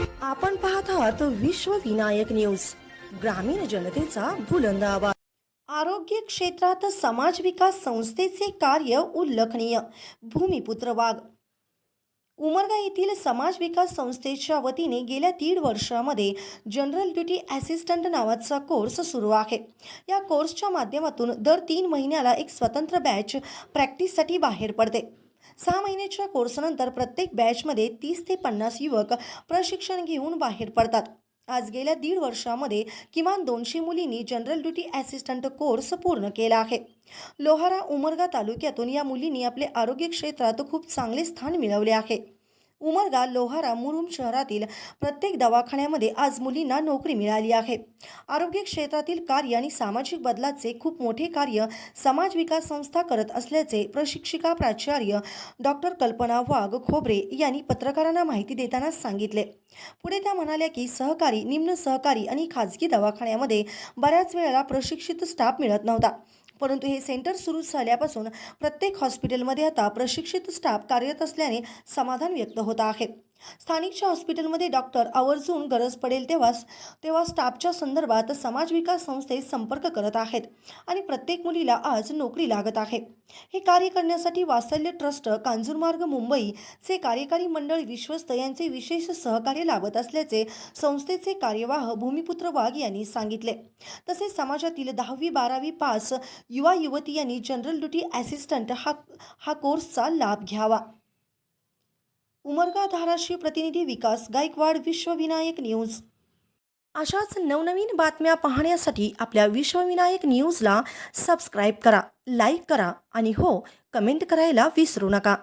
आपण पाहत आहात विश्व विनायक न्यूज. ग्रामीण जनतेचा बुलंद आवाज. आरोग्य क्षेत्रात समाज विकास संस्थेचे कार्य उल्लेखनीय. भूमिपुत्र वाघ. उमरगा येथील समाज विकास संस्थेच्या वतीने गेल्या दीड वर्षामध्ये जनरल ड्युटी ॲसिस्टंट नावाचा कोर्स सुरू आहे. या कोर्सच्या माध्यमातून दर तीन महिन्याला एक स्वतंत्र बॅच प्रॅक्टिससाठी बाहेर पडते. सहा महिन्याच्या कोर्सनंतर प्रत्येक बॅचमध्ये तीस ते पन्नास युवक प्रशिक्षण घेऊन बाहेर पडतात. आज गेल्या दीड वर्षामध्ये किमान दोनशे मुलींनी जनरल ड्युटी ॲसिस्टंट कोर्स पूर्ण केला आहे. लोहारा उमरगा तालुक्यातून या मुलींनी आपले आरोग्य क्षेत्रात खूप चांगले स्थान मिळवले आहे. उमरगा लोहारा मुरुम शहरातील प्रत्येक दवाखान्यामध्ये आज मुलींना नोकरी मिळाली आहे. आरोग्य क्षेत्रातील कार्य आणि सामाजिक बदलाचे खूप मोठे कार्य समाज विकास संस्था करत असल्याचे प्रशिक्षिका प्राचार्य डॉक्टर कल्पना वाघ खोबरे यांनी पत्रकारांना माहिती देताना सांगितले. पुढे त्या म्हणाल्या की सहकारी निम्न सहकारी आणि खाजगी दवाखान्यामध्ये बऱ्याच वेळेला प्रशिक्षित स्टाफ मिळत नव्हता. परंतु हे सेंटर सुरू झाल्यापासून प्रत्येक हॉस्पिटलमध्ये आता प्रशिक्षित स्टाफ कार्यरत असल्याने समाधान व्यक्त होत आहे. स्थानिकच्या हॉस्पिटलमध्ये डॉक्टर आवर्जून गरज पडेल तेव्हा तेव्हा स्टाफच्या संदर्भात समाज विकास संस्थेत संपर्क करत आहेत आणि प्रत्येक मुलीला आज नोकरी लागत आहे. हे कार्य करण्यासाठी वात्सल्य ट्रस्ट कांजूरमार्ग मुंबईचे कार्यकारी मंडळ विश्वस्त यांचे विशेष सहकार्य लाभत असल्याचे संस्थेचे कार्यवाह भूमिपुत्र वाघ यांनी सांगितले. तसेच समाजातील दहावी बारावी पास युवा युवती यांनी जनरल ड्युटी असिस्टंट हा हा कोर्सचा लाभ घ्यावा. उमरगा धाराशिव प्रतिनिधी विकास गायकवाड विश्वविनायक न्यूज. अशाच नवनवीन बातम्या पाहण्यासाठी आपल्या विश्वविनायक न्यूजला सबस्क्राईब करा लाईक करा आणि हो कमेंट करायला विसरू नका.